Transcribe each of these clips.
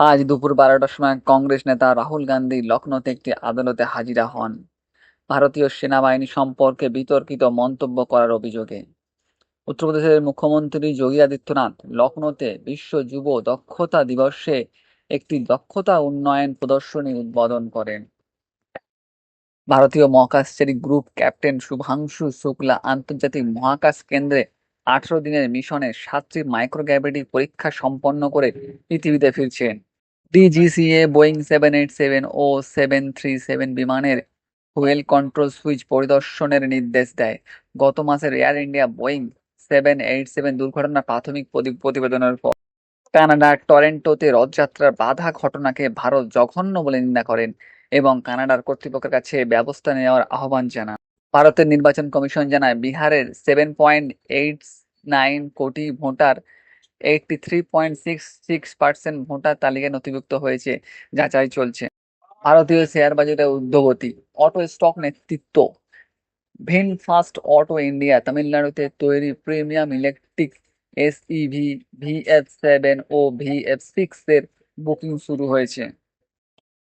আজ দুপুর বারোটার সময় কংগ্রেস নেতা রাহুল গান্ধী লখনৌতে একটি আদালতে হাজিরা হন। ভারতীয় সেনাবাহিনী সম্পর্কে বিতর্কিত মন্তব্য করার অভিযোগে। উত্তরপ্রদেশের মুখ্যমন্ত্রী যোগী আদিত্যনাথ লখনৌতে বিশ্ব যুব দক্ষতা দিবসে একটি দক্ষতা উন্নয়ন প্রদর্শনী উদ্বোধন করেন। ভারতীয় মহাকাশচারী গ্রুপ ক্যাপ্টেন শুভাংশু শুক্লা আন্তর্জাতিক মহাকাশ কেন্দ্রে আঠারো দিনের মিশনে সাতটি মাইক্রোগ্র্যাভিটি পরীক্ষা সম্পন্ন করে পৃথিবীতে ফিরছেন। DGCA Boeing seven eight seven ও সেভেন থ্রি সেভেন বিমানের ফুয়েল কন্ট্রোল সুইচ পরিদর্শনের নির্দেশ দেয়। গত মাসের Air India Boeing seven eight seven দুর্ঘটনার প্রাথমিক প্রতিবেদনের পর কানাডার টরেন্টোতে রথযাত্রার বাধা ঘটনাকে ভারত জঘন্য বলে নিন্দা করেন এবং কানাডার কর্তৃপক্ষের কাছে ব্যবস্থা নেওয়ার আহ্বান জানান। ভারতের নির্বাচন কমিশন জানায়, বিহারের seven point eight nine crore voter eighty three point six six percent voter তালিকায় নথিভুক্ত হয়েছে, যাচাই চলছে। ভারতীয় শেয়ার বাজারে ঊর্ধ্বগতি অটো স্টক নেতৃত্ব ভিন ফাস্ট অটো ইন্ডিয়া তামিলনাড়ুতে তৈরি premium electric SUV VF seven ও ভিএফ সিক্স এর বুকিং শুরু হয়েছে।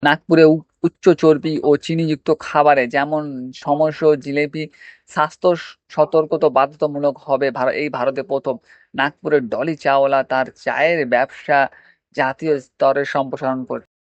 নাগপুরে উচ্চ চর্বি ও চিনিযুক্ত খাবারে যেমন সমস্য, জিলেপি, স্বাস্থ্য সতর্কতা বাধ্যতামূলক হবে এই ভারতে প্রথম। নাগপুরের ডলি চাওলা তার চায়ের ব্যবসা জাতীয় স্তরে সম্প্রসারণ করছে